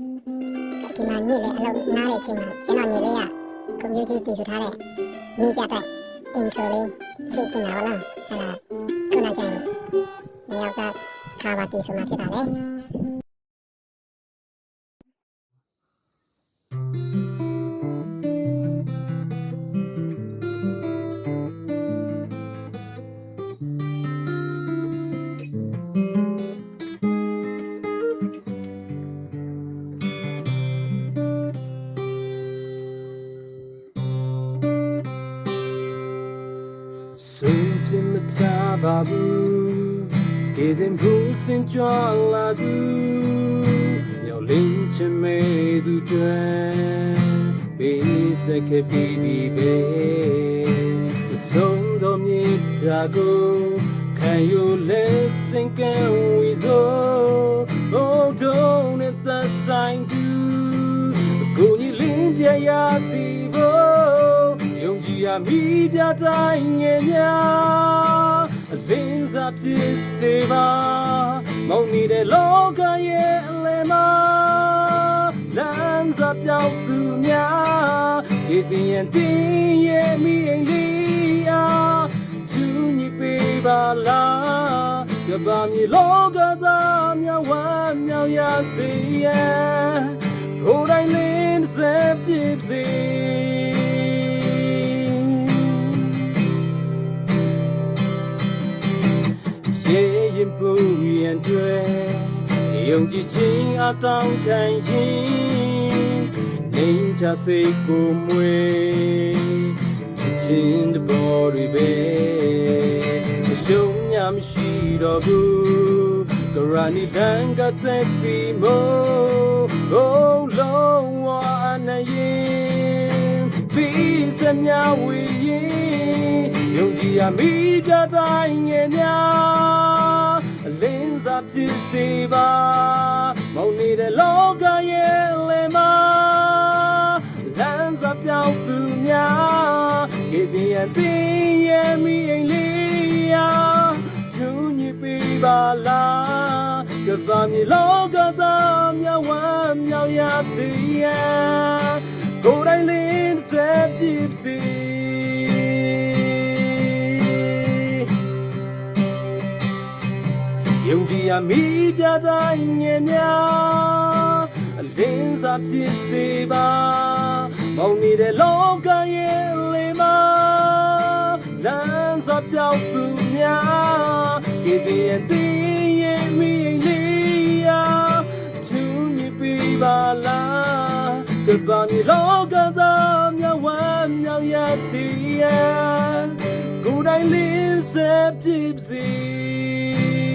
ဒီမှာနေ့လေအလုပ်နားတဲ့အချိန်မှာကျွန်တော်ညီလေးကကွန်ပျူတာပြီးဆိုထားတဲ့မိပြတဲ့ intro လေးသိချင်တာပါလားအဲ့ဒါခုနကကျရင်နေရာကခါပါတီဆိုမှဖြစ်ပါလေ ဆွေပြမထားပါဘူးကေတင်ဘူးစင်ကြွလာသူမျောလင်းချင်မဲသူတွေပေးစက်ခဲ့ပြီးပြီပဲမဆုံးတော့မြေတာကိုခံယူလဲစင်ကံဝီဆိုဘုံတုံးနဲ့သက်ဆိုင်သူကိုကြီးလင်းပြရစီဖို့ယုံကြည် ရမိပြတိုင်းငယ်များအလင်းစားဖြစ်စေပါမောင်နေတဲ့လောကရဲ့အလယ်မှာလမ်းစားပြောင်းသူများဒီတင်ရင်တင်ရဲ့မိအိမ်လေးအားသူညစ်ပေးပါလားကဘာမြေလောကသားများဝမ်းမြောက်ရစေရဲ့ကိုယ်တိုင်လင်းစေဖြစ်စေ ရန်တွေယုံကြည်ခြင်းအတောင်းခံရင်နေချစိတ်ကိုမွေချစ်ခြင်းတဘောတွေပဲအရှုံးညမရှိတော့ဘူးကရဏီတန်ကသက်ပြီးမို့ဘုံလုံးဝအနရင်ပြီးစမြဝေရင်ယုံကြည်ရမိကြတိုင်းငယ်များအလင်းစား ဖြစ်စေပါမောင်နေတဲ့လောကရဲ့လေမှာလမ်းစားပြောင်းသူများကေဒီယတင်ရဲ့မိအိမ်လေးယာသူညစ်ပေးပါလားကဘာမြေလောကသားများဝမ်းမြောက်ရစေရဲ့ကိုယ်တိုင်လင်းစေဖြစ်စေ ရမိပြတိုင်းငယ်များအလင်းစားဖြစ်စေပါမောင်နေတဲ့လောကရဲ့လေမှာလမ်းစားပြောင်းသူများဒီဒီရဲ့တင်းရဲ့မိလေးယာသူညစ်ပေးပါလားကဘာမြေလောကသားများဝမ်းမြောက်ရစေရဲ့ကိုယ်တိုင်လင်းစေဖြစ်စေ